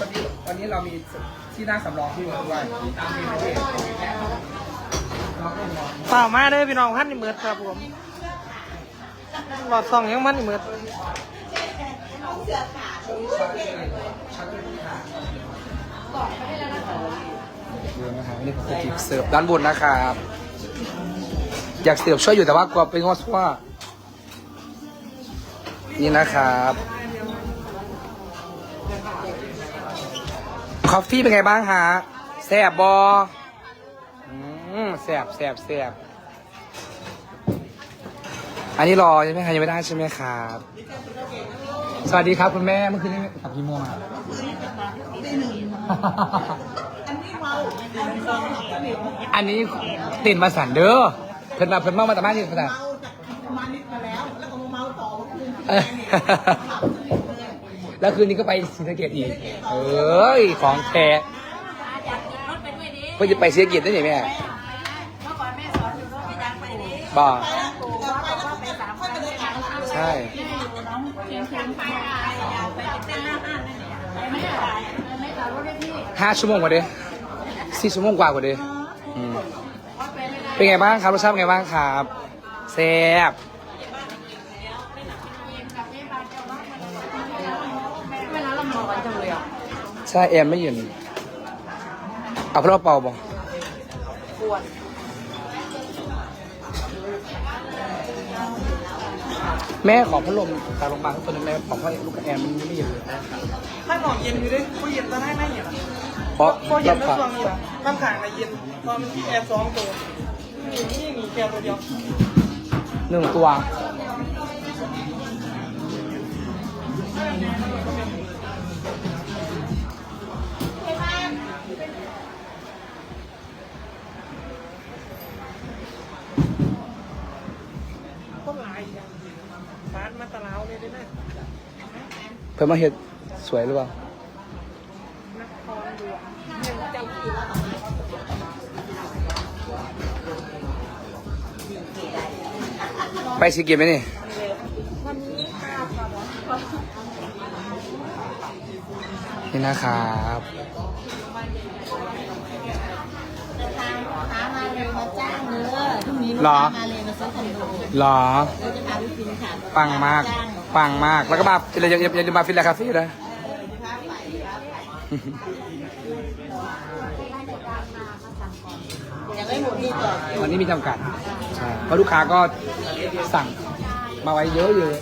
วันนี้เรามีที่นั่งสำรองที่มาด้วยเปล่ามาเด้อพี่น้องพันนี่เมือดครับผมหลอดซองยังมันนี่เมือดเรื่องนะครับนี่ผมจะจีบเสิร์ฟด้านบนนะครับ อยากเสิร์ฟช่วยอยู่แต่ว่ากลัวเป็นงอสว่านี่นะครับ คอฟฟี่เป็นไงบ้างฮะแซบบออืมแซบแซบแซบอันนี้รอใช่ไหมคะยังไม่ได้ใช่ไหมครับ สวัสดีครับคุณแม่เมื่อคืนนี้กลับกี่โมงอะอันนี้ติดมาสันเด้อเพิ่นมาเพิ่นมามาแต่บ้านนี่เพิ่นมาเออ แล้วคืนนี้ก็ไปศรีสะเกดอีก เอ้ยของแท้เพื่อจะไปศรีสะเกดได้ไหมแม่บ่ใช่ห้าชั่วโมงกว่าเด้สี่ชั่วโมงกว่ากว่าเด้อืมเป็นไงบ้างครับรสชาติเป็นไงบ้างครับแซ่บ เวลาเรามองกันจังเลยอะ ใช่แอมไม่เย็นเอาเพราะเราเป่าบ่ปวดแม่ขอพัดลมจากโรงพยาบาลตัวนึงแม่ของพ่อลูกกับแอมมันไม่เย็นเลยถ้าหนอนเย็นอยู่ด้วยผู้เย็นตอนให้ไม่เย็นเพราะพอเย็เรานแล้วผ่าช่วงนี้ล่ะน้ำขังในเย็นตอนที่แอร์สองตัวนี่นี่มีแค่ตัวเดียวหนึ่งตัว เลยด้วยนะเพิ่มมาเห็ดสวยหรือเปล่านครหลวงยังจำอยู่ไปสีเกียรไหมนี่วันนี้ข้าวค่ะนี่นะครับหามาเลยมาจ้างเนื้อพรุ่งนี้หรอมาเลยมาซื้อคอนโดหรอเราจะพาไปกินค่ะปังมากจ้ง ปังมาก แล้วก็มาอย่าอย่าอย่าลืมมาฟิลแลคาเฟ่นะยังไม่หมดนี่ต่อวันนี้มีจำกัดใช่เพราะลูกค้าก็สั่งมาไว้เยอะเยอะ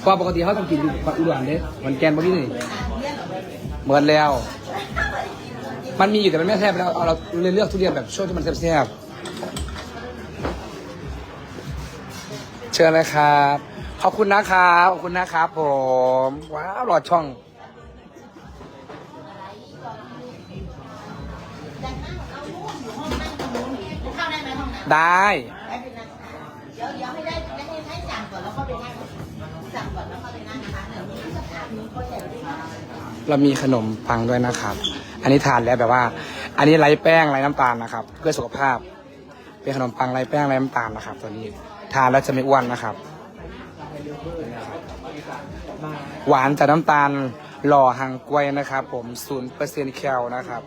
เพราะปกติเขาต้องกินอยู่อุดรเด้มันแกนบ่พี่นี่เหมือนแล้ว มันมีอยู่แต่มันไม่แซ่บแล้วเอาเราเลยเลือกทุเรียนแบบช่วงที่มันแซ่บๆเชิญเลยครับ ขอบคุณนะครับขอบคุณนะครับผมว้าวหลอดช่อง เข้าได้ไหมห้องน้ได้ำไม่เป็นไรเดี๋ยวเดี๋ยวให้ได้ให้ให้สั่งก่อนแล้วก็ไปนั่งสั่งก่อนแล้วก็ไปนั่งนะคะเดี๋ยวนี้สภาพนี้ก็จะได้ เรามีขนมปังด้วยนะครับ อันนี้ทานแล้วแบบว่า อันนี้ไร้แป้งไร้น้ำตาลนะครับ เพื่อสุขภาพ เป็นขนมปังไร้แป้งไร้น้ำตาลนะครับ ตัวนี้ ทานแล้วจะไม่อ้วนนะครับ หวานจากน้ำตาลหล่อหางกล้วยนะครับ ผมศูนย์เปอร์เซ็นต์แคลนะครับ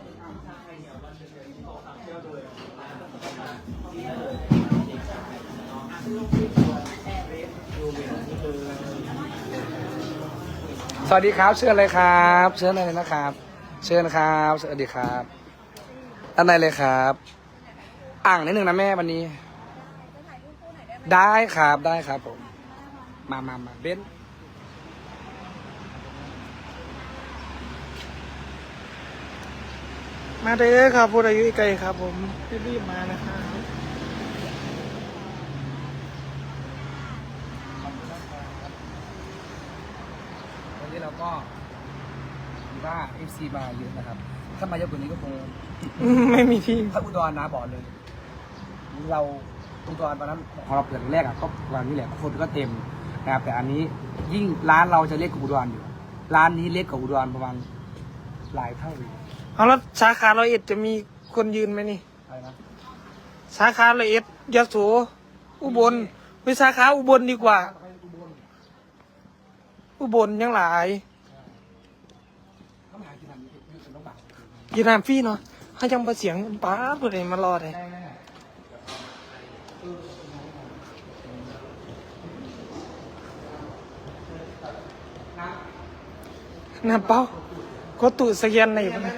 สวัสดีครับ เชิญเลยครับ เชิญเลยนะครับ เชิญครับ สวัสดีครับด้านในเลยครับ อ่างนิดหนึ่งนะแม่วันนี้ ได้ครับได้ครับผม มามามาเบนมาเด้อครับพูดอายุไกลครับ ผมรีบๆมานะครับวันนี้เราก็ว่าเอฟซีมาเยอะนะครับ ถ้ามาเยอะกว่านี้ก็คงไม่มีที่ถ้าอุดรนะบอกเลย เราอุดรตอนนั้นของเราเปิดแรกอะก็วันนี้แหละคนก็เต็ม นะครับแต่อันนี้ยิ่งร้านเราจะเล็กกว่าอุดรอยู่ ร้านนี้เล็กกว่าอุดรประมาณหลายเท่าเลยเอาแล้วสาขาร้อยเอ็ดจะมีคนยืนไหมนี่ อะไรนะสาขาร้อยเอ็ดยโสอุบลไปสาขาอุบลดีกว่าอุบลยังหลายเขามาหากินทำอยู่อยู่เป็นต้องบักกินน้ำฟรีเนาะให้จังประเสียงป้าเพื่อนมารอเลย ได้ไหม น้ำเปล่าก็ตู้สแกนในปะนะ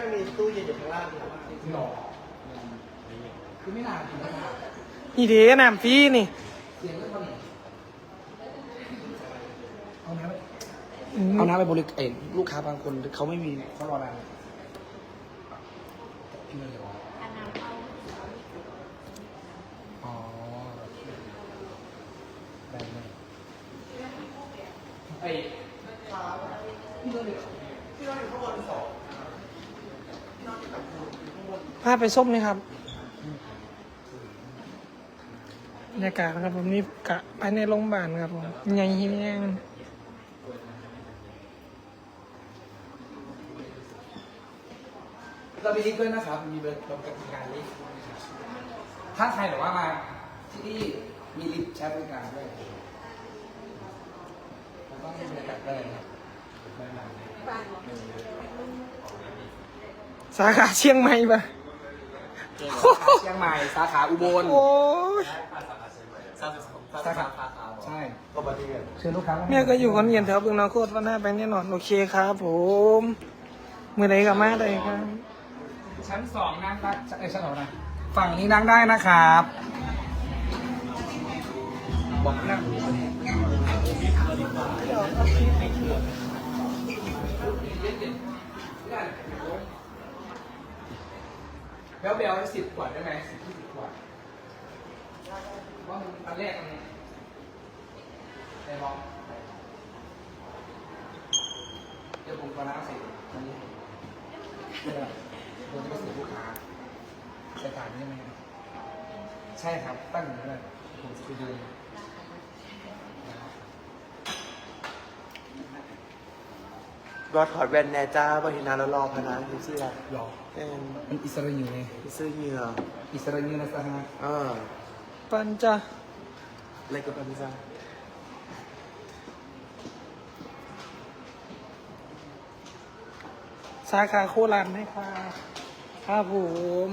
คือไม่นานไม่นานนี่เด้น้ำฟรีนี่เสียงเรื่องเท่านี้เอาน้ำไปอืมเอาน้ำไปบริเองลูกค้าบางคนเขาไม่มีเขารอนานพี่เนยเหรออ๋อได้ไหมไอ้พี่เนย พาไปส้มนี่ครับบรรยากาศนะครับผมนี่กะไปในโรงพยาบาลครับผมใหญ่แห้งเรามีลิงก์ด้วยนะครับ มีเบอร์ลงกติกาลิงก์นะครับถ้าใครหรือว่ามาที่นี่มีลิงก์ใช้บริการด้วยแล้วก็มีบรรยากาศได้นะครับได้มาสาขาเชียงใหม่ปะ เชียงใหม่สาขาอุบลโอ้ยสาขาใช่ก็ปฏิเสธเชิญลูกค้าแม่ก็อยู่คนเย็นแถวบึงนองโคตรวันหน้าไปแน่นอนโอเคครับผมมือไหนกับมาได้ครับชั้นสองนั่งได้เอ้ยชั้นสองนะฝั่งนี้นั่งได้นะครับบอกนั่ง เบลเบลสิบขวดได้ไหมสิบยี่สิบขวดว่ามันอันแรกมันได้บอกเดี๋ยวผมก็น้ำสิอันนี้เพื่อเราจะไปสู่ลูกค้าใช้กานนี้ไหมใช่ครับตั้งอยู่นั่นแหละผมจะไปดู รอถอดแว่นแน่จ้าบางทีนานแล้วรอพนันดูสิล่ะหรอเป็นมันอิสราเอลไงซื้อเหงื่ออิสราเอลนะสหะเออปันจ้าอะไรกับพันจ้าสาขาโคราชไหมครับครับผม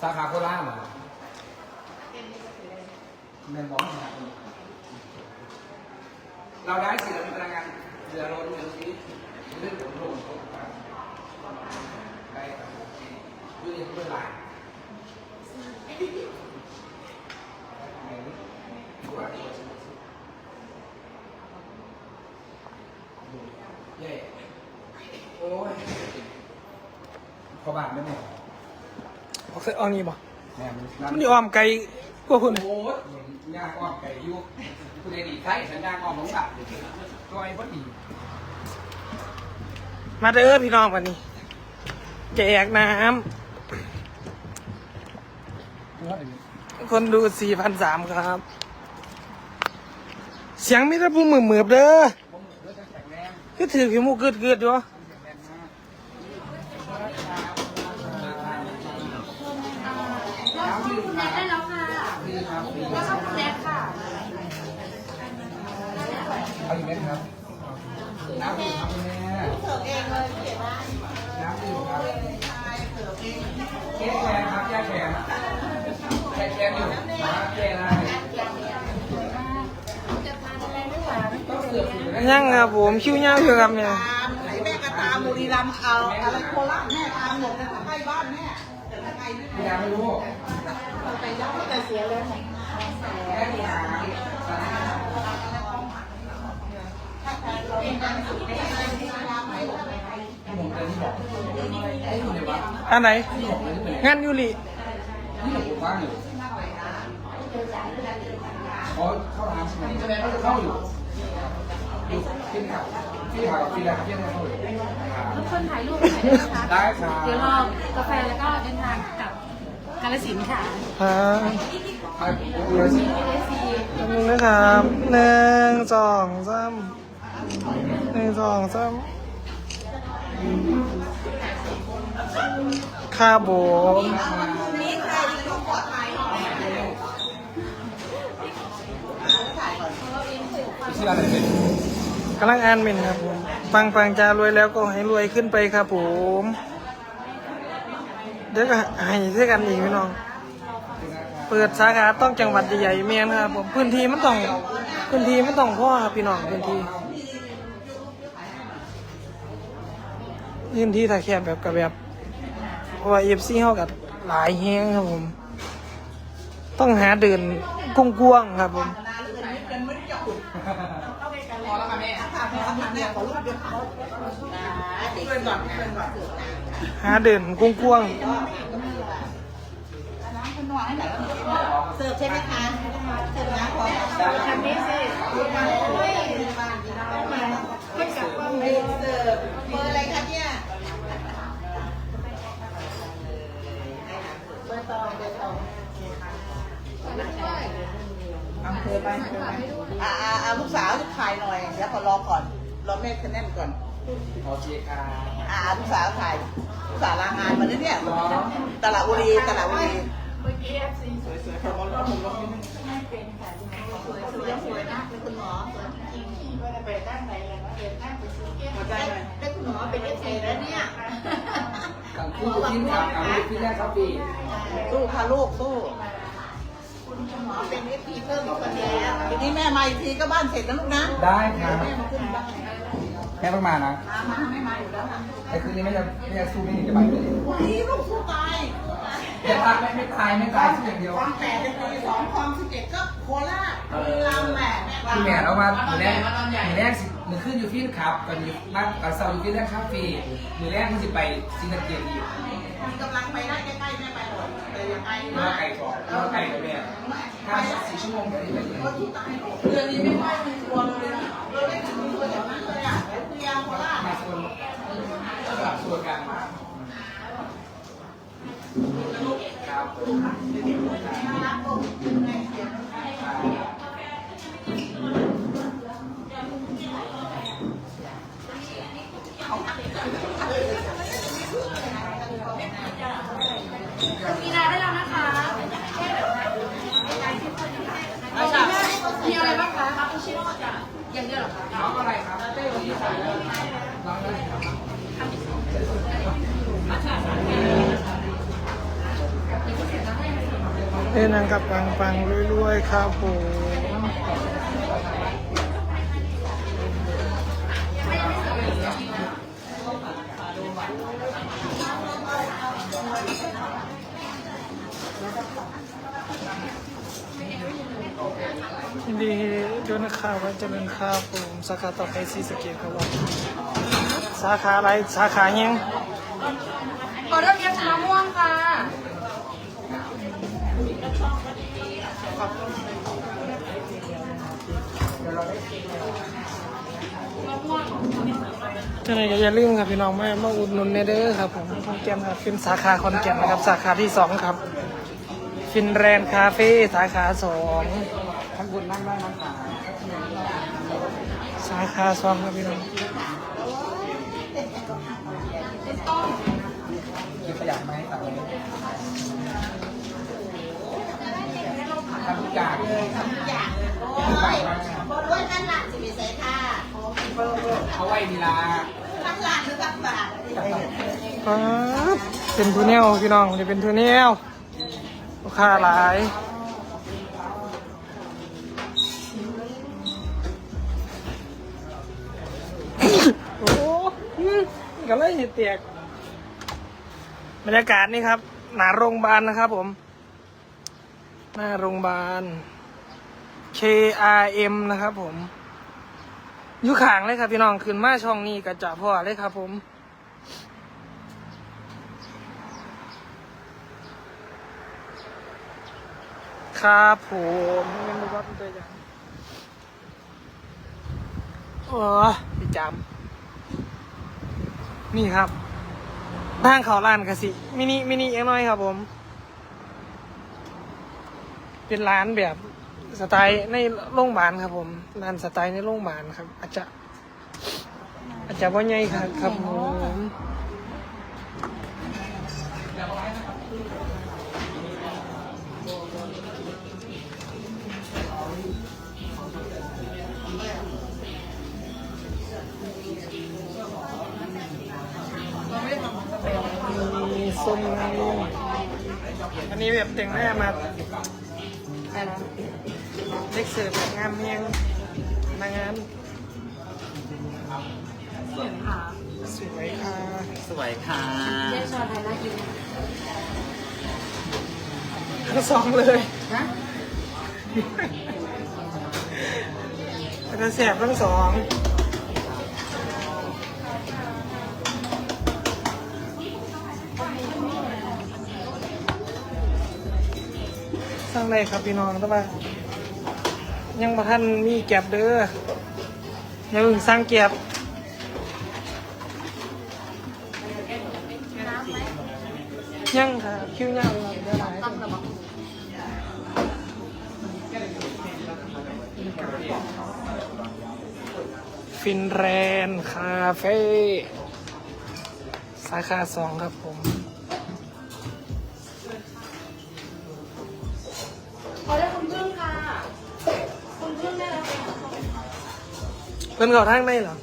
สาขาโคราชเหรอเมนบอกว่าเราได้สิเรามีพลังงาน เรือรถเรือชีวิตเรื่องผมลงได้ครับด้วยเรื่องเวลาเย่โอ้ยพอบาทไม่หมดออกเสเอานี่บ่แม่มันมันอยู่อ้อมไกลกว่าคุณ โอ้ยย่างอ้อมไก่ยุกคุณเอดีใช่ฉันย่างอ้อมหลงบาท ก้อยพอดีมาเด้อพี่น้องวันนี้แจกน้ำคนดูสี่พันสามครับ เสียงมิตรภูมิมือมือบเด้อคือถือผิวมูกเกิดเกิดอยู่ น้ำดื่มครับ ได้แล้วค่ะ นี่ครับ แล้วก็แจ็คค่ะ เอาอีกเม็ดครับ น้ำดื่มครับคุณแม่ เสิร์ฟเองเลยพี่เอ๋บ้าน น้ำดื่มครับ ชายเสิร์ฟเอง แก้แขนครับแก้แขนแก้แขนอยู่มาแก้ได้ต้องเสือกอ ยังครับผมคิวยาวอยู่ครับเนี่ยตามไหนแม่ก็ตามบุรีรัมย์เอาอะไรโคราชแม่ตามหมดนะใกล้บ้านแม่แต่ถ้าไกลไม่พยายามไม่รู้ไปย้ำแต่เสียเลยแก้ที่หมเลยที่บอกไอ้อยู่ในวัดอันไหนงานยูริที่ผมว่างอยู่เขาเข้าร้านใช่ไหมเขาจะเข้าอยู่ อยู่ที่เขาที่เขามากับพี่แล้วครับพี่นะครับทุกคนถ่ายรูปหน่อยได้ไหมคะได้ครับ เดี๋ยวรอกาแฟแล้วก็เดินทางกลับกาลสินธุ์ค่ะครับไปดูเลยสิเอซีขอบคุณนะครับหนึ่งสองสามหนึ่งสองสามครับผมนี่ใครที่เขาปลอดภัยหน่อยที่ร้านไหนเป็นำลังอ่านเมนครับผมปังปังจะรวยแล้วก็ให้รวยขึ้นไปครับผม เดี๋ยวก็ให้เท่กันอีกพี่น้อง เปิดสาขาต้องจังหวัดใหญ่ๆเมียนครับผมพื้นที่มันต้องพื้นที่มันต้องพ่อครับพี่น้องพื้นที่พื้นที่ถ้าแคบแบบกับแบบเพราะว่าเอฟซีเขากับหลายแห้งครับผม ต้องหาเดินกว้างครับผม หาเดินกว้งกวางเสิร์ฟใช่ไหมคะเสิร์ฟน้ำพอทำนี้สิเสิร์ฟเบอร์อะไรคะเนี่ยเบอร์ตองเบอร์ตอง อำเภอไปอ่าอ่าอ่าลูกสาวลูกชายหน่อยเดี๋ยวขอรอก่อนรอแม่คะแนนก่อน โอเคครับอ่าลูกสาวถ่ายลูกสาวลางานมาแล้วเนี่ยตลาดบุรีตลาดบุรียังสวยนะเป็นคุณหมอสวยจริงๆไม่ได้ไปด้านไหนเลยนะเดินด้านไปซื้อแก้วเป็นคุณหมอเป็นเอฟซีแล้วเนี่ยกับคู่ที่ครับกับพี่แรกครับพี่สู้ค่ะลูกสู้คุณหมอ เป็นเอฟซีเพิ่มอีกคนแล้วทีนี้แม่มาอีกทีก็บ้านเสร็จแล้วลูกนะได้ครับแม่มาขึ้นบ้านแม่ต้องมานะมามาไม่มาอยู่แล้วค่ะแต่คืนนี้ไม่จะไม่จะสู้ไม่หนีจะไปเลยวันนี้ลูกสู้ตายอย่าตายไม่ไม่ตายไม่ตายสู้อย่างเดียวคลองแปดเป็นปีสองคลองสิบเอ็ดก็โคราชบุรีรัมย์แหละแม่พี่แม่เอามาหมือแรกหมือแรกสิหมือขึ้นอยู่ที่ครับตอนนี้บ้านตอนเสาร์อยู่ที่แรกครับพี่หมือแรกมันจะไปซิงคโปร์อีกมีกำลังไปได้ใกล้ๆแม่ไป เมื่อไก่ก่อนเมื่อไก่กับแม่ห้าสี่ชั่วโมงเดี๋ยวนี้ไปเลยเดือนนี้ไม่ค่อยมีทัวร์เลยนะเราได้ถึงทัวร์แถวนั้นเลยอะแถวเตียงโคราชมาส่วนสลับส่วนกันครับ รักลูกเป็นไงเสียง มีนาได้แล้วนะคะมีอะไรบ้างคะคาปูชิโน่จ้ะอย่างเดียวเหรอคะ น้องอะไรครับเต้วันนี้ใส่น้องอะไรครับ เอ้ยนางกับปังปังรวยๆครับผมยินดีด้วยนะครับว่าจะเป็นข้าวผมสาขาต่อไปซีสเกตครับว่าสาขาอะไรสาขายังออร์เบียร์ชาม่วง จ้าไหนก็อย่าลืมครับพี่น้องแมามาอุดหนุนเนเด้อครับผมคอนแก่นครับเป็นสาขาคอนแก่นนะครับ สาขาที่สองครับฟินแรนคาเฟ่สาขาสองข้างบนนั่งได้นั่งขาสาขาสองครับพี่น้องหยิบขยะไหมตักเลยทำทุกอย่างอยโอ้ย บนด้วยนั่นหลักสิบใส่ค่ะเขาไว้มีลาทั้งหลักหรือทั้งบาทป๊าดเป็นทูเนลพี่น้องจะเป็นทูเนลลูกค้าหลายโอ้ก็เลยเตียกบรรยากาศนี่ครับ หนาโรงพยาบาลนะครับผม หน้าโรงพยาบาล KRM นะครับผมอยู่ข้างเลยครับพี่น้องขึ้นมาช่องนี้กระจะพ่อเลยครับผมครับผมไม่รู้ว่าเป็นตัวอย่างโอ้พี่จำนี่ครับทางเขาลานกสิมินิมินิเองน้อยครับผม เป็นร้านแบบ สไตล์ในโรงพยาบาลครับผมร้านสไตล์ในโรงพยาบาลครับ อาจจะ อาจจะว่าใหญ่ครับครับผมมีส้มอันนี้แบบแต่งหน้ามา เล็กเสิร์ฟแบบงามเมียงนางงามสวยค่ะ สวยค่ะเจ๊ชอนไทยน่ากินทั้งสองเลยนะแล้วก็แสบทั้งสองสร้างไรครับพี่น้องแต่ว่า ยังมาท่านมีแก็บเด้ออย่าเพิ่งสร้างแก็บยังค่ะคิวยาวเลยเดี๋ยวหลายฟินแรนด์คาเฟ่สาขาสองครับผม เพิ่นเขาทางได้เหรอ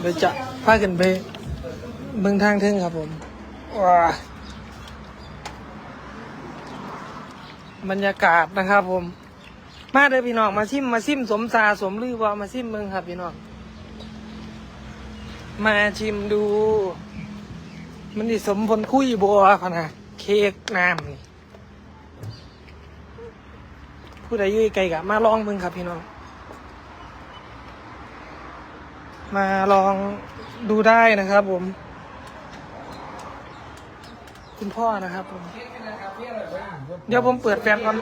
เดี๋ยวจะพากันไปเบิ่งทางเทิงครับผมว้าบรรยากาศนะครับผม มาเด้อพี่น้องมาซิมมาซิมสมซาสมลือว่ามาซิมเบิ่งครับพี่น้องมาชิมดู มันดิสมพลคุยบัวพะนะเค้กน้ำนี่ผู้ใดอยุ่ยไกลกะมาลองมึงครับพี่น้อง มาลองดูได้นะครับผม คุณพ่อนะครับผม เดี๋ยวผมเปิดแฟนก่อน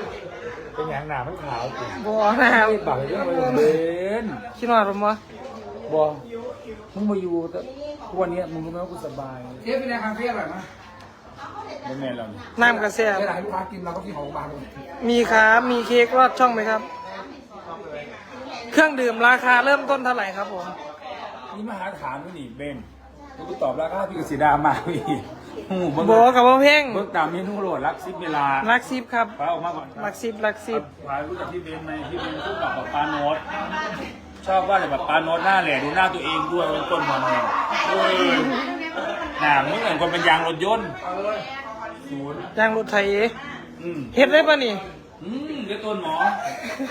เป็นอย่างหนาไม่ขาวจริงบัวนะครับปากเรื่องอะไรเล่นคิดว่าผมวะบอ มึงมาอยู่แต่ทุกวันนี้มึงรู้ไหมว่ากูสบายเจ๊เป็นไงคาเฟ่อร่อยไหมไม่แม่เราเนี่ยน้ำกระแสเวลาให้ลูกค้ากินเราก็กินของบางเลยมีครับมีเค้กรอดช่องไหมครับ เครื่องดื่มราคาเริ่มต้นเท่าไหร่ครับผมนี่มาหาถามด้วยนี่เบนแล้วกูตอบราคาพี่กสีดามาพี่หูเบิ้งโบกับว่าเพ่งเบิ้งตามเมนูโหลดรักซิปเวลาลักซิบครับป้าออกมาก่อนลักซิบลักซิบป้ารู้จักพี่เบนไหมพี่เบนคู่กับแบบปาโนต ชอบว่าแต่แบบปาโนตหน้าแหล่ดูหน้าตัวเองด้วยเป็นต้นมันเองเออหนาไม่เหมือนคนเป็นยางรถยนต์ศูนย์ยางรถไถเออืมเฮ็ดได้ปะนี่อืมเดี๋ยวต้นหมอ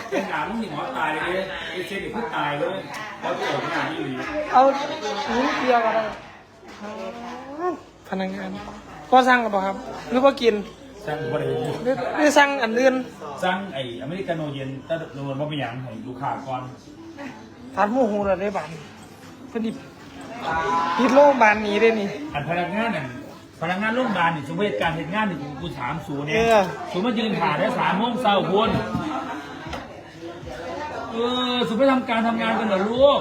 เป็นหนามึงหิหมอตายเลยไอ้เช็ดเด็กผู้ตายเลยแล้วตัวผมหนานี่หลีเอานิ้วเดียวก็ได้พนักงานก็สั่งกับเปล่าครับหรือว่ากินสร้างบริเวณหรือหรือสั่งอันอื่นสร้างไอ้อเมริกาโนเย็นถ้าโดนว่าเป็นอย่างให้ลูกค้าก่อน ทานหมูหูระได้บันพอดีพิดโรงพยาบาลนี้ได้นี่ อันพนักงานนั่นพนักงานโรงพยาบาลนี่สมมติการเหตุงานนี่กูถามสูเนี่ยเออสูมายืนถ่ายได้สามโมงเช้าวนเออสูไปทำการทำงานกันเหรอลูก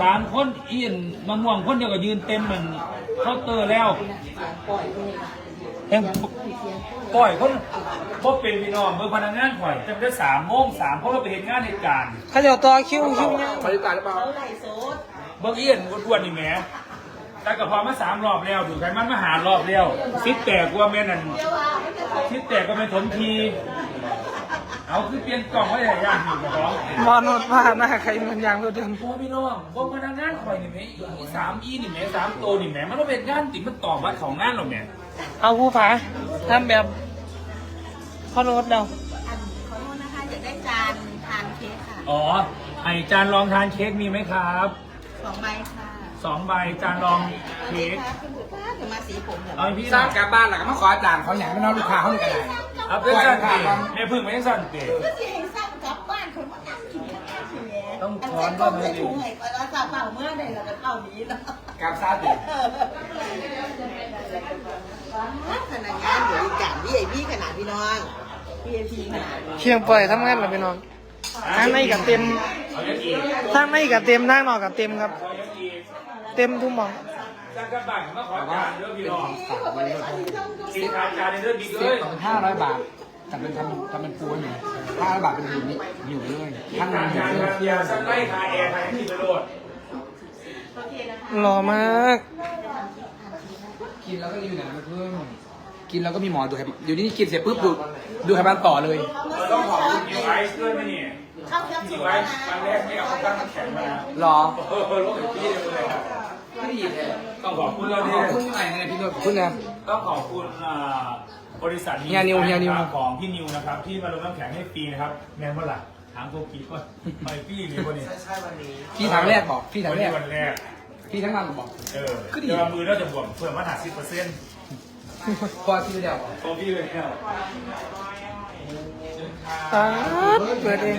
สามคนเอียนมะม่วงคนเดียวก็ยืนเต็มเหมือนเคาน์เตอร์แล้ว เอ็งก่อยคนพบเป็นพี่น้องเบอร์พนักงานข่อยจำได้สามโมงสามเพราะเราไปเห็นงานเหตุการณ์เขาจะเอาต่อคิวคิวเนี่ยบรรยากาศหรือเปล่าเบอร์เอี้ยนอ้วนๆนี่แหมแต่กับพอมาสามรอบแล้วถูกใครมันมาหารอบแล้วซิดแตกกว่าแม่นั่นซิดแตกก็ไม่ถมที เอาคือเปลี่ยนกล่องไว้ใหญ่ย่างอยู่กับน้องมอนดว่าหน้าใครมันยางรถเดินโอ้พี่น้องพวกพนักงานข่อยนี่แหมอีสามอีนี่แหมสามโตวนี่แหมมันต้องเป็นงานติมันต่อวัดของงานหรอกแหมเอาผู้ผาทำแบบพ่อรถเราอันขอโทษนะคะอยากได้จานทานเค้กค่ะอ๋อไอจานรองทานเค้กมีไหมครับสองใบค่ะ สองใบจานรองเค้กค่ะคุณบุตรค่ะถึงมาสีผมเหรอเอาให้พี่สร้างนะกลับบ้านหลังก็มาขออาจารย์เขาอย่างไม่นอนลูกค้าเขาหนึ่งกันเลยเอาเป็นสั่นเตะแม่พึ่งไม่ได้สั่นเตะก็สิให้สร้างกลับบ้านคนว่านั่งกินข้าวอยู่แล้วต้องอันช้อนเซ็นด้ก็วยไหมไม่ถุงไงก็แล้วจะเป่าเมื่อใดเราจะเป่านี้เนาะกลับซาติขนาดงานเดี๋ยวอีกอย่างพี่ไอพี่ขนาดพี่น้อง VIP ขนาดนี้เชียงปล่อยทำงานเหรอพี่น้องทางในกับเต็มเอาอย่างอีกทางในกับเต็มทางนอกกับเต็มครับ เอาอย่างอีกเต็มทุกหมองจ้างกระบังมาขอจานเด้อพี่น้องฝากไว้ด้วยกินทานจานในเด้อบิ๊กเซเลฟยต่อเป็นห้าร้อยบาทแต่เป็นทำทำเป็นปูนอยู่ห้าร้อยบาทเป็นอยู่นี่อยู่เลยทั้งทานั้นนอยู่จานเลยเบียร์สักไล่คาแอร์ทางที่ไปโดดหล่อมาก กินแล้วก็อยู่ไหนนะเพื่อนกินแล้วก็มีหมอดูไขมันอยู่นี่กินเสร็จปุ๊บดูดูไขมันต่อเลยเราต้องขอบคุณนิวไอซ์ด้วยไหมเนี่ย เข้าแคปซูนิลวไอแล้วซ์นะครั้งแรกไม่เอาตั้งน้ำแข็งมาหรอเออรถถึงพี่เลยครับไม่ดีเลยต้องขอบคุณเราขดิอบคุณอะไรเนี่ยพี่ด้วยขอบคุณนะต้องขอบคุณอ่าบริษัทเฮียนิวเฮียนิวของพี่นิวนะครับ ที่มาลงน้ำแข็งให้ฟรีนะครับแม่นว่าล่ะถามโกกีว่าไปพี่มีคนนี้ใช่วันนี้พี่ทางแรกบอกพี่ทางวันแรนี้กวันแรกพี่ทั้งนั้นบอกเออก็ดีเดี๋ยวมือเราจะบวกเพิ่มมาหาสิบเปอร์เซ็นต์พอที่เดียวบอกโอ้พี่เลยแล้วตาดเปิดเอง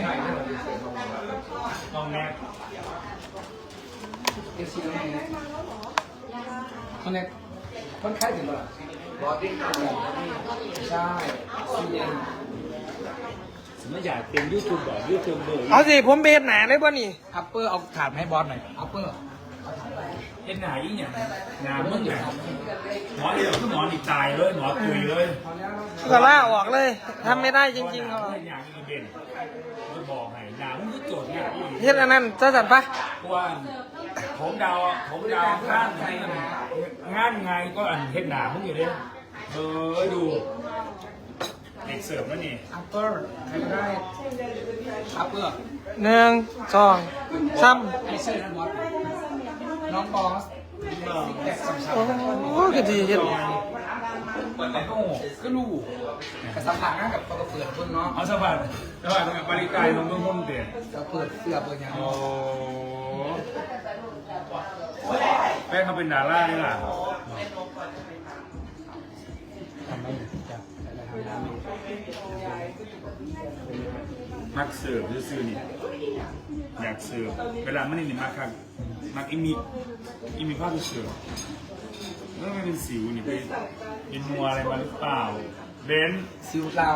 น้องแม็กเอฟซีน้องเนี่ยคนเนี้ยคนไข้ถึงเมื่อไหร่บอดี้ใช่ซีเอ็นไม่อยากเป็นยูทูบแบบยูทูบเบอร์เอาสิผมเบสหนาเลยป่ะนี่อัปเปอร์เอาถาดมาให้บอสหน่อยอัปเปอร์เอ็นไหนอย่างงานมึงอย่างหมอเดียวคือหมอนี่ตายเลยหมอตุยเลยก็ล่าออกเลยทำไม่ได้จริงๆเขาเขาอย่างนี้เบนจะบอกให้ งานมึงก็โจทย์เนี่ยเฮ็ดอันนั้นจะสั่นปะว่าผมดาวผมดาวงานไงงานไงก็อันเฮ็ดหนามึงอยู่เลยเออดูเด็กเสิร์ฟแล้วนี่อัปเปอร์ใครก็ได้อัปเปอร์หนึ่งสองสามไอเช่นบอสน้องบอสแตกสำชับโอ้ก็ดีเฮ็ด เปิดไหนก็โง่ก็รู้แต่สัมผัสง่ายกับเขาก็เปิดคนเนาะเอาสบายสบายบริการลงเบื้องต้นเด่นก็เปิดเสื้อเปิดยางโอ้แม่เขาเป็นดารานี่ล่ะทำไม่ได้จ้ะแต่ทำได้ไม่มักเสิร์ฟซื่อๆนี่ อยากเสิร์ฟเวลามันนี่มักครับมักอิมิอิมิภาพเสิร์ฟแล้วไม่เป็นสิวนี่ไปเป็นนัวอะไรมาหรือเปล่าเบนซิวเรา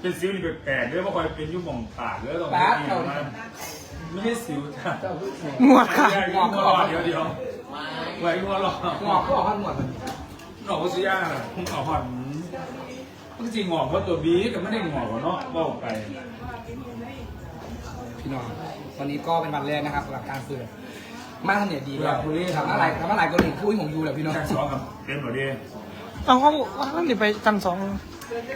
เป็นสิวนี่แปลกๆเรื่องว่าคอยเป็นยุ่งหม่องปากแล้วตรงปานี้ดเอามันไม่ใช่สิวจ้ะเจ้าพูดเสียงหนวดค่ะงอกก็เดี๋ยวเดี๋ยวไว้หัวหลอกงอกก็ออกข้างหนวดมันหนอกก็ซื้อยากอะคงเอาหอนมันจริงงอกเพราะตัวบีแต่ไม่ได้งอกเนาะบอกไป พี่น้องวันนี้ก็เป็นวันแรกนะครับสำหรับการฝึกมาทำเนี่ยดีแล้วทำอะไรทำอะไรก็หนึ่งคู่ของยูแหละพี่น้องชั้นสองครับเป็นหมดเลยเอาเขาเขาหนีไปกันสอง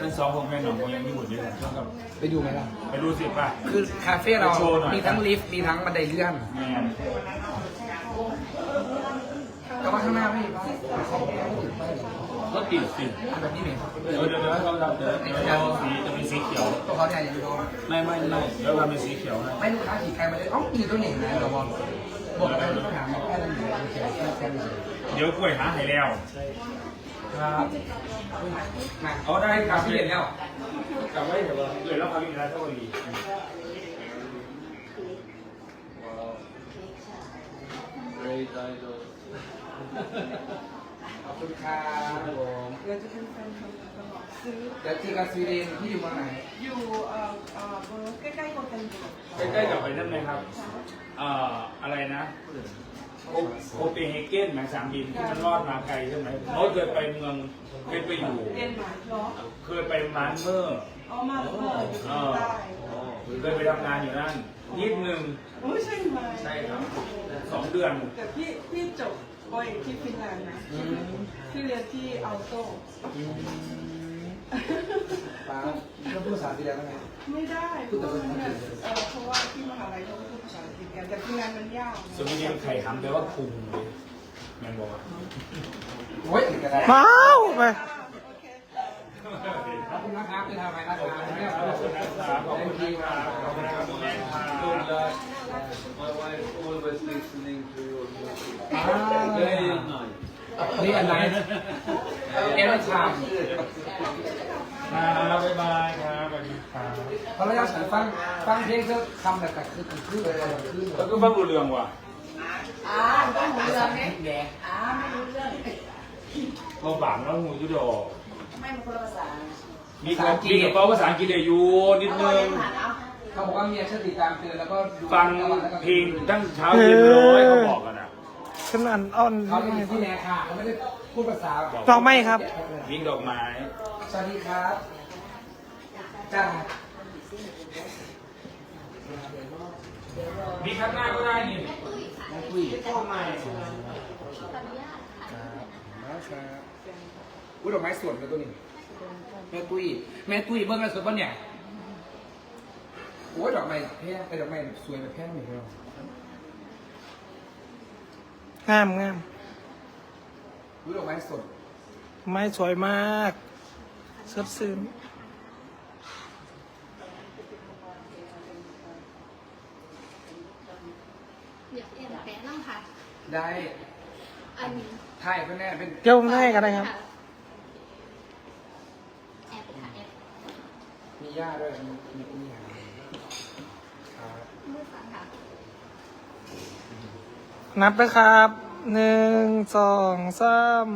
ชั้นสองผมแม่หนองผมยังไม่หมดเลยครับครับไปดูไหมล่ะไปดูสิป่ะคือคาเฟ่เราโชว์หน่อยมีทั้งลิฟต์มีทั้งบันไดเลื่อนแม่แต่ว่าข้างหน้าไม่มีป้ายเขาไม่ติดป้ายหรอกก็ติดสิแบบนี้ไหมเดี๋ยวเดี๋ยวเดี๋ยวเราเราเดี๋ยวเดี๋ยวเราสีจะเป็น สีเขียว ตัวเขาเนี่ยอย่างโดนไม่ไม่ไม่เดี๋ยวเราเป็นสีเขียวนะไม่ลูกค้าขี่ใครมาเลยเอ้ามีตัวหนึ่งนะเราบอกบอกไปลูกค้ามาแค่นั้นเองโอเคแค่แค่นี้เดี๋ยวกล้วยหาให้แล้วครับมาเอาได้ครับพี่พี่เห็นแล้วกลับไว้เดี๋ยวเราเลยแล้วพาพี่นะเท่าไหร่ ขอบคุณครับผมเดี๋ยวจะเป็นแฟนคลับซื้อเดี๋ยวเจอกันสวีเดนที่อยู่เมืองไหนอยู่เอ่อเอ่อเบอร์ใกล้ๆโกเทนเบอร์ใกล้ๆกับไปนั่นไหมครับเอ่ออะไรนะโคโคเปนเฮเกนแมงสามบินที่มันรอดมาไกลใช่ไหมโน้ตเคยไปเมืองเคยไปอยู่เรียนหมาเนาะเคยไปมานเมอร์เอามาเบอร์อยู่เอข้างอใต้เคยไปทำงานอยู่นั่นนิดนึงโอ้ยใช่ไหมใช่ครับสองเดือนแต่พี่พี่จบ ปอยที่ฟินแลนด์นะพี่เรียนที่อัลโตป้าเพื่อนพูดภาษาสวีเดนได้ไหม ไม่ได้พูดแต่ภาษาอังกฤษเออเพราะว่าที่มหาลัยเขาก็พูดภาษาอังกฤษกันแต่ฟินแลนด์มันยากส่วนนี้ไข่หำแปลว่าพุงเลยแมนบอกว่าโอ้ยอีกอะไรว้าวไปขอบคุณนะครับที่ทำให้นะครับเนี่ยขอบคุณนะครับขอบคุณนะครับขอบคุณนะครับคุณแม่ครับ My wife always listening to your music. นี่อันไหนเอ็นชามครับบ๊ายบายครับสวัสดีครับเพราะรยะฉันฟังฟังเพลงเธอคำแต่แต่คือคือคืออะไรคือแล้วก็ฟังรู้เรื่องว่ะอ่าไม่รู้เรื่องเนี่ยอ่าไม่รู้เรื่องเราบางแล้วหูยุดออกไม่มันคนละภาษามีกระมีกระเป๋าภาษาอังกฤษอยู่นิดนึงเขาบอกว่าเมียช่วยติดตามเตือนแล้วก็ฟังเพลงตั้งเช้าเย็นเลยเขาบอกกันนะ ขึ้นอันอ่อนเขาเป็นที่แนค่ะเขาไม่ได้พูดภาษาลองไม่ครับ วิ่งดอกไม้ สวัสดีครับจ้ามีข้างหน้าก็ได้นี่คุยเข้ามาครับอุ้ยดอกไม้สวนกันตัวนี้แม่ตุ้ยแม่ตุ้ยเบิ้งอะไรสวนบ้านเนี่ยโอ้ยดอกไม้แพงไอ้ดอกไม้สวยแบบแพงเหมือนกัน งามงามอุ้ยดอกไม้สด ไม้สวยมากสดชื่นเดี๋ยวเอ็นแปะนั่งค่ะ ได้อันนี้ถ่ายก็แน่เป็นเดี๋ยวผมให้กันนะครับ แอบค่ะแอบมีหญ้าด้วยมีมีมีหางครับ มือสั่นค่ะ นับนะครับหนึ่งสองสาม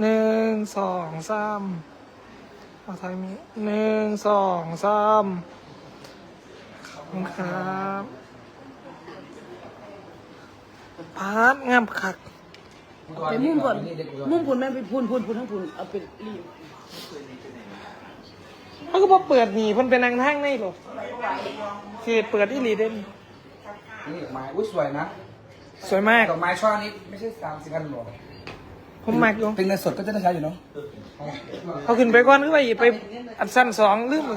หนึ่งสองสามเอาทางนี้หนึ่งสองสามขอบคุณครับพาร์ทงามคักไปมุ่งก่อนมุ่งพูนแม่ไปพูนพูนพูนทั้งพูนเอาเป็นรีบเขาก็บอกเปิดหนีเพิ่นเป็นนางทางในหรอคือเปิดที่รีเด่น นี่ดอกไม้อุ้ยสวยนะสวยมาก ดอกไม้ช่อนี้ไม่ใช่สามสิบพันหรอกผมมากอยู่เป็นเงินสดก็จะได้ใช้อยู่เนาะเอาขึ้นไปก่อนก็ไปไปอัดสั้นสองลืมไป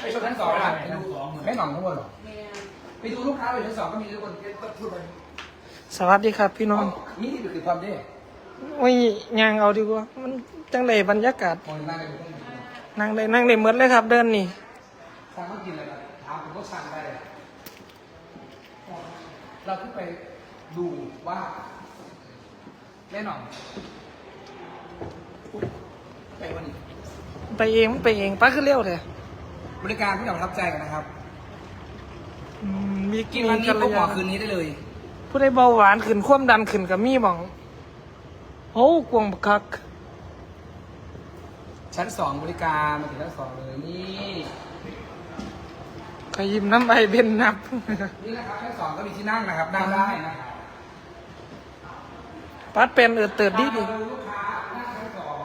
ไปชมชั้นสองอะไปดูแม่หน่องทั้งหมดหรอไปดูลูกค้าไปชั้นสองก็มีทุกคนก็พูดไปสวัสดีครับ พี่น้องนี่นี่คือความเด้โอ้ยยางเอาดีกว่า มันจังไดบรรยากาศมองหน้ากันดูต้องนั่งได้นั่งได้เหมือนเลยครับ เดินนี่สั่งต้องกินอะไรกันถามผมก็สั่งได้ เลยเราขึ้นไปดูว่าแม่หน่องไปวันนี้ไปเองไปเองป้าขึ้นเร็วเลยบริการที่เราประทับใจกันนะครับ อืมมีกินวันนี้กัพบหมอลยาคืนนี้ได้เลย ผู้ใดเบาหวานขึ้นความดันขึ้นกับมีหมองโอ้กวงบักคักชั้นสองบริการมาถึงชั้นสองเลยนี่ ขยิมน้ำใบเบนนับ นี่นะครับชั้นสองก็มีที่นั่งนะครับนั่งได้นะครับปัดเป็นเออเติดดีดีดูลูกค้านั่งชั้นสอง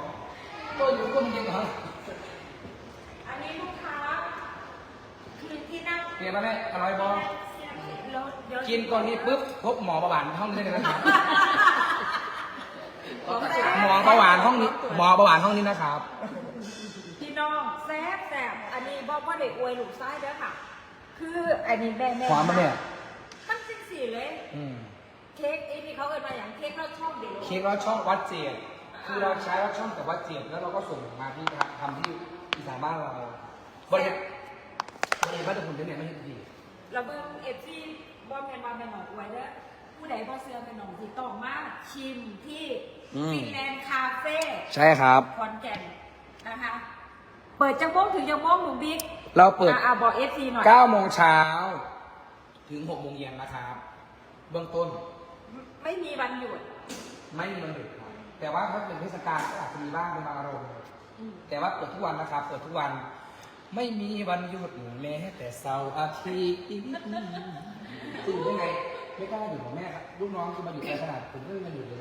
โต๊ะอยู่ก้มเย็นเหรออันนี้ลูกค้าคือที่นั่งเรียนมาแม่อร่อยบอแล้วเดี๋ยวกินก่อนนี้ปุ๊บพบหมอประหวานห้องนี้เลยนะครับหมอประหวานห้องนี้ หมอประหวานห้องนี้นะครับ พี่น้องแซ่บแซ่บอันนี้บอกว่าเด็กอวยลูกซ้ายเด้อค่ะ คืออันนี้แม่แม่หอมปะเนี่ย มันสิ่งสี่เลย อืม เค้กไอ้นี่เขาเอิ้นมาอย่างเค้กเราชอบเด็กเค้กเราช่องวัดเจียดคือเราใช้วัดช่องกับวัดเจียดแล้วเราก็ส่งมาที่ทำที่อีสานบ้านเราบริเวณบริเวณบ้านตะคุณเนี่ยไม่ใช่ดีเราเบิ่งเอฟซีบอมแมนบอมแมนหน่อยอวยเด้อผู้ใดบ่เสื้อเป็นหนองที่ต้องมาชิมที่ฟินแลนด์คาเฟ่ใช่ครับขอนแก่นนะคะ เปิดจังโมงถึงจังโมงหนูบิ๊ก เราเปิดอะอะบอกเอฟซีหน่อย9โมงเช้าถึง6โมงเย็นนะครับ เบื้องต้น ไม่มีวันหยุด ไม่มีวันหยุดครับแต่ว่าถ้าเป็นเทศกาลก็อาจจะมีบ้างเป็นบางอารมณ์แต่ว่าเปิดทุกวันนะครับ เปิดทุกวัน ไม่มีวันหยุดแม้แต่เสาร์อาทิตย์ตื่นได้ไง ไม่กล้าอยู่กับแม่ครับลูกน้องคือมาอยู่ในขนาดผมก็ไม่มาอยู่เลย